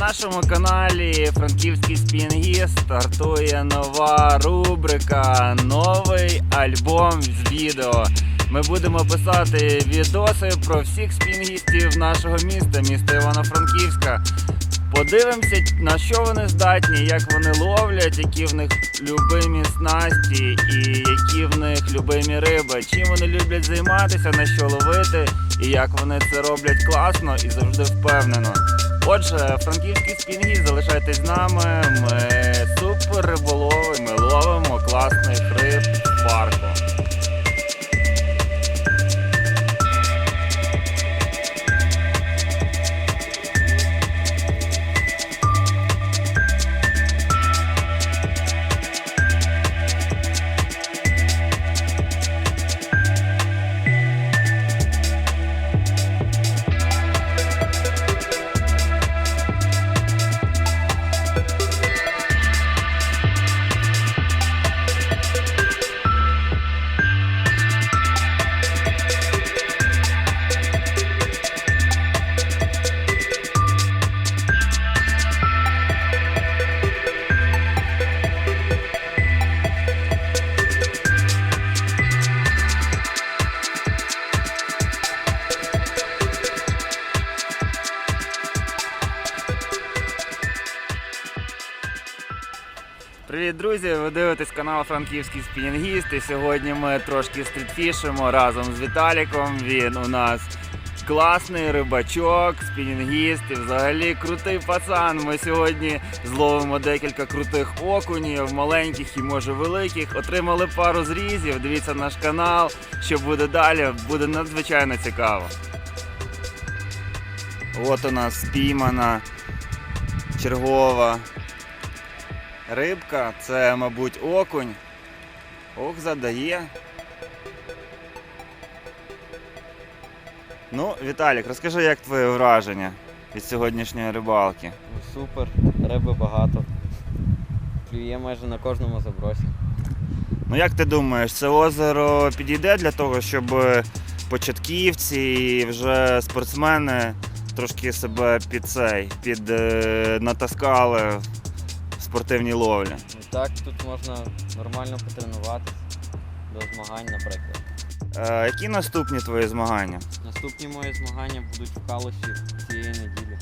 нашому каналі Франківський спінгіст стартує нова рубрика, новий альбом з відео. Ми будемо писати відоси про всіх спінгістів нашого міста, міста Івано-Франківська. Подивимося, на що вони здатні, як вони ловлять, які в них любимі снасті і які в них любимі риби, чим вони люблять займатися, на що ловити, і як вони це роблять класно і завжди впевнено. Отже, франківські спінгі, залишайтесь з нами. Ми супер риболови, ми ловимо класний риб парку. Привіт, друзі! Ви дивитесь канал Франківський спінінгіст. І сьогодні ми трошки стрітфішимо разом з Віталіком. Він у нас класний рибачок, спінінгіст і взагалі крутий пацан. Ми сьогодні зловимо декілька крутих окунів, маленьких і може великих. Отримали пару зрізів. Дивіться наш канал. Що буде далі, буде надзвичайно цікаво. От у нас спіймана чергова Рибка, це, мабуть, окунь. Ох, задає. Ну, Віталік, розкажи, як твоє враження від сьогоднішньої рибалки. Ну, Супер, риби багато. Клює майже на кожному забросі. Ну як ти думаєш, це озеро підійде для того, щоб початківці і вже спортсмени трошки себе під цей, під е, натаскали спортивній ловлі? Ну так, тут можна нормально потренуватися до змагань, наприклад. Е, які наступні твої змагання? Наступні мої змагання будуть в Калуші цієї неділі.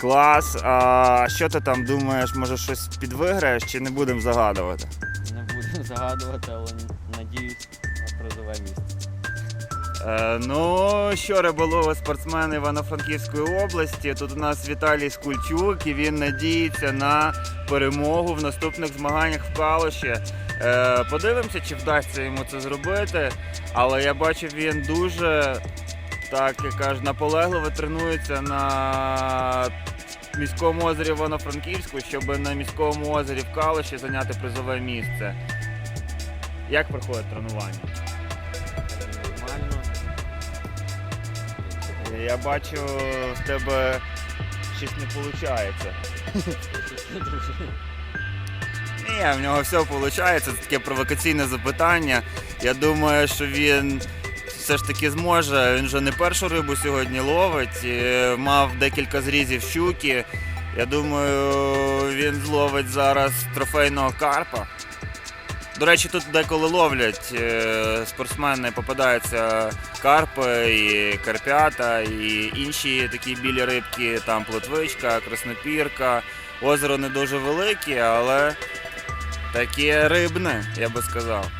Клас. А що ти там думаєш, може щось підвиграєш чи не будемо загадувати? Не буду загадувати, але надіюсь на призове місце. Е, ну, що риболови спортсмени Івано-Франківської області. Тут у нас Віталій Скульчук і він надіється на перемогу в наступних змаганнях в Калуші. Е, подивимося, чи вдасться йому це зробити. Але я бачу, він дуже так як кажуть, наполегливо тренується на міському озері Івано-Франківську, щоб на міському озері в Калуші зайняти призове місце. Як проходить тренування? Нормально. Я бачу, в тебе щось не виходить. Ні, в нього все виходить. Це таке провокаційне запитання. Я думаю, що він все ж таки зможе. Він вже не першу рибу сьогодні ловить. Мав декілька зрізів щуки. Я думаю, він зловить зараз трофейного карпа. До речі, тут деколи ловлять е, спортсмени, попадаються карпи, і карпята, і інші такі білі рибки, там плотвичка, краснопірка. Озеро не дуже велике, але таке рибне, я би сказав.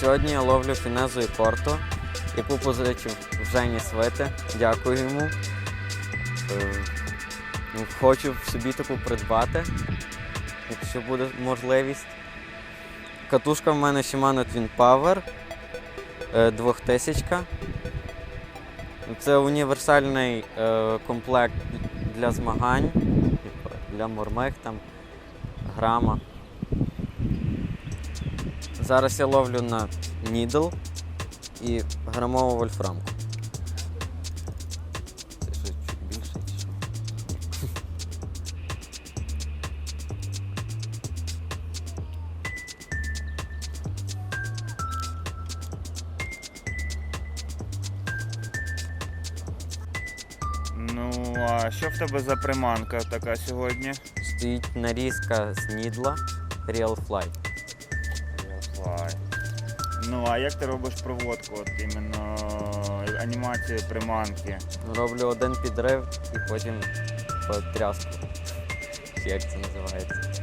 Сьогодні я ловлю фінезу і порту, яку позичив в Жені Свити. Дякую йому. Е, ну, Хочу собі таку придбати, якщо буде можливість. Катушка в мене Shimano Twin Power е, 2000. Це універсальний е, комплект для змагань, типу, для мормех там, грама. Зараз я ловлю на нідл і грамову вольфрамку. Тебе за приманка така сьогодні? Стоїть нарізка з нідла Real Fly. Fly. Ну а як ти робиш проводку? От іменно анімацію приманки? Роблю один підрив і потім потряску. Чи Як це називається?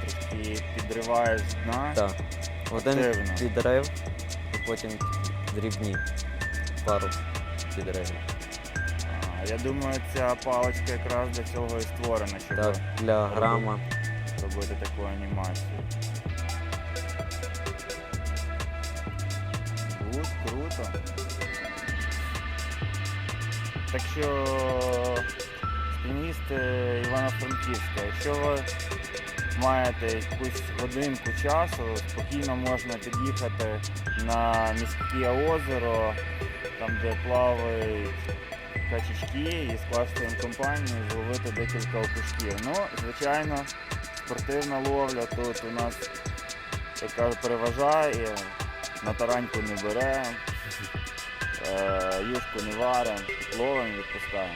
Трошки підриваєш дна. Так. Один Активно. підрив і потім дрібні. Пару підривів. Я думаю, ця паличка якраз для цього і створена, щоб Так, для грама. робити таку анімацію. Гуд, круто. Так що спіністи Івано-Франківська, якщо ви маєте якусь годинку часу, спокійно можна під'їхати на міське озеро, там де плавають качечки і скласти їм компанію, зловити декілька окушків. Ну, звичайно, спортивна ловля тут у нас яка переважає, на тараньку не беремо, е, юшку не варимо, ловимо відпускаємо.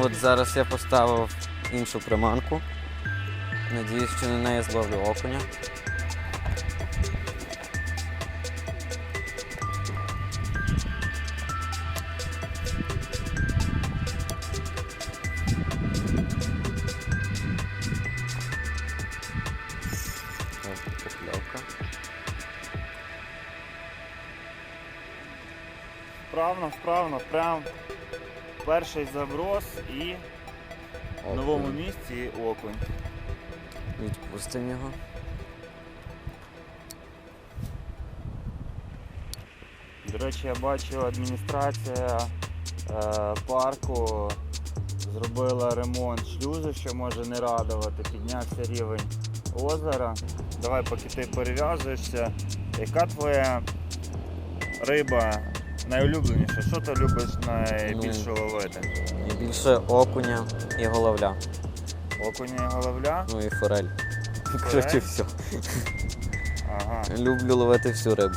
От зараз я поставив іншу приманку. Надіюсь, що на неї зловлю окуня. Покльовка. Вправно, вправно, прям перший заброс і в новому місці окунь. Відпустимо його. До речі, я бачу, адміністрація е, парку зробила ремонт шлюзу, що може не радувати, піднявся рівень озера. Давай, поки ти перев'язуєшся, яка твоя риба найулюбленіша? Що ти любиш найбільше ловити? Найбільше окуня і головля. Окуня і головля? Ну і форель. Коротше, все. Ага. Люблю ловити всю рибу.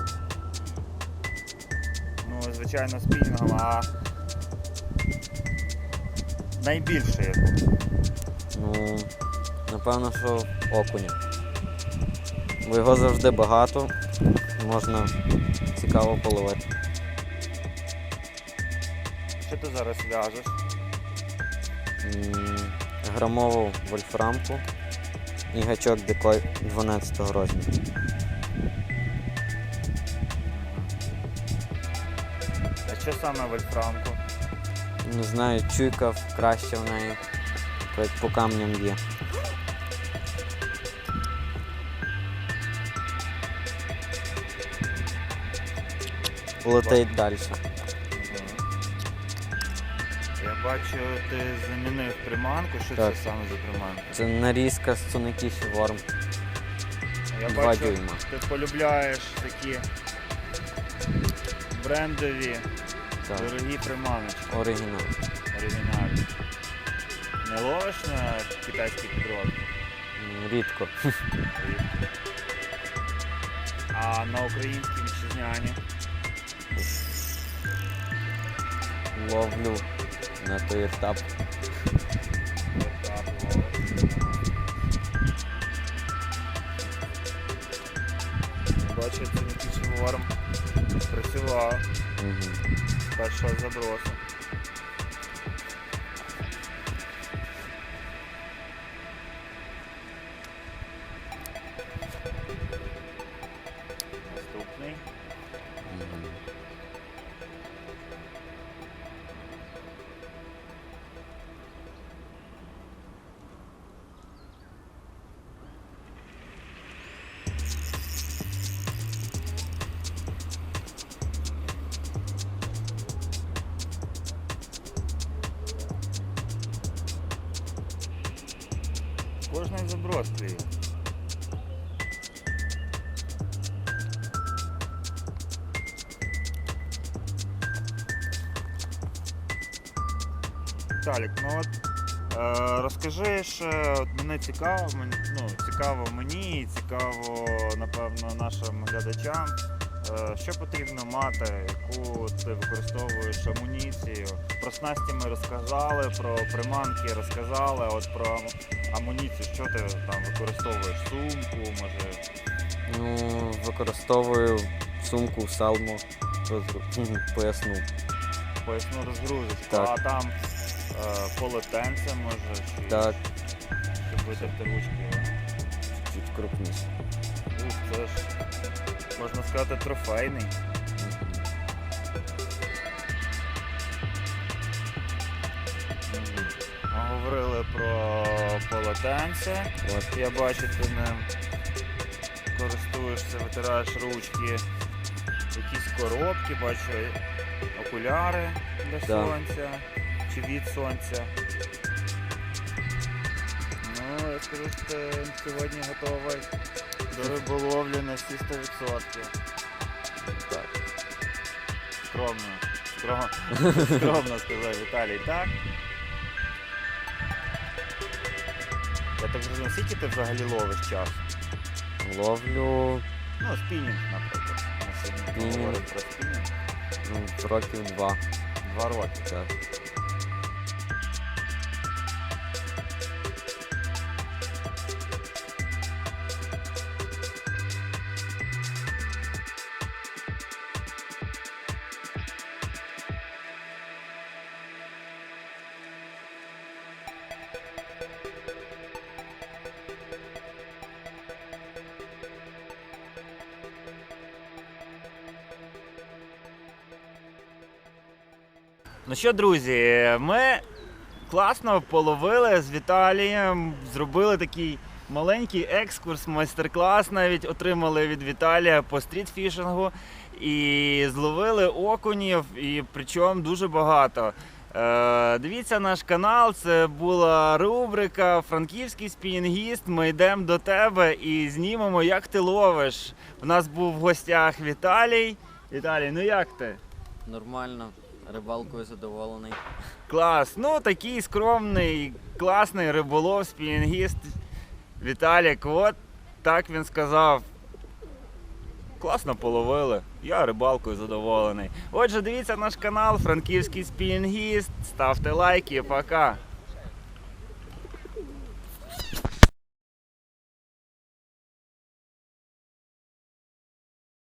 Ну, звичайно, спінінгом, а найбільше яку? Ну, напевно, що окуня. Бо його завжди багато, можна цікаво половити. Що ти зараз в'яжеш? Грамову вольфрамку і гачок декой 12 розміру. А що саме вольфрамку? Не знаю, чуйка краще в неї, як по камням є. Летить далі. Я бачу, ти замінив приманку. Що Так. це саме за приманка? Це нарізка з цуникіші ворм. Я Два бачу, дюйма. ти полюбляєш такі брендові, Так, дорогі приманочки, оригінал. оригінальні. Не ловиш на китайський підрод? М, Рідко. А на українській вітчизняні? Ловлю на той етап. Бачите, ловиш. варм працював Угу. Перша першого Кожний заброс твій. Талік, ну от е, розкажи ще, от мене цікаво, мені, ну, цікаво мені і цікаво, напевно, нашим глядачам. Е, Що потрібно мати, яку ти використовуєш амуніцію? Про снасті ми розказали, про приманки розказали. От про амуніцію, що ти там використовуєш? Сумку, може. Ну, використовую сумку салму, поясну. Поясну розгрузочку, Так. а там е, полотенце може, чи Так, щоб витерти ручки. чуть крупніше. Ух, це ж можна сказати трофейний. Ми говорили про полотенце. От. Я бачу, ти ним користуєшся, витираєш ручки, якісь коробки, бачу окуляри для Так. сонця чи від сонця. Ну, я скажу, що ти сьогодні готовий до риболовлі на всі 100%. Так. Скромно. Скромно, скромно сказав Віталій, так? Я так зрозумів, скільки ти взагалі ловиш час? Ловлю Ну, спінінг, наприклад. Ми сьогодні Спінінг. говоримо про спінінг. ну, років два. Два роки. Так. Ну що, друзі, ми класно половили з Віталієм, зробили такий маленький екскурс, майстер-клас навіть отримали від Віталія по стрітфішингу і зловили окунів, і причому дуже багато. Е, дивіться наш канал, це була рубрика Франківський спінінгіст. Ми йдемо до тебе і знімемо, як ти ловиш. У нас був в гостях Віталій. Віталій, ну як ти? Нормально, рибалкою задоволений. Клас. Ну, такий скромний, класний риболов, спінгіст Віталік. От так він сказав. Класно половили. Я рибалкою задоволений. Отже, дивіться наш канал Франківський спінгіст. Ставте лайки, пока.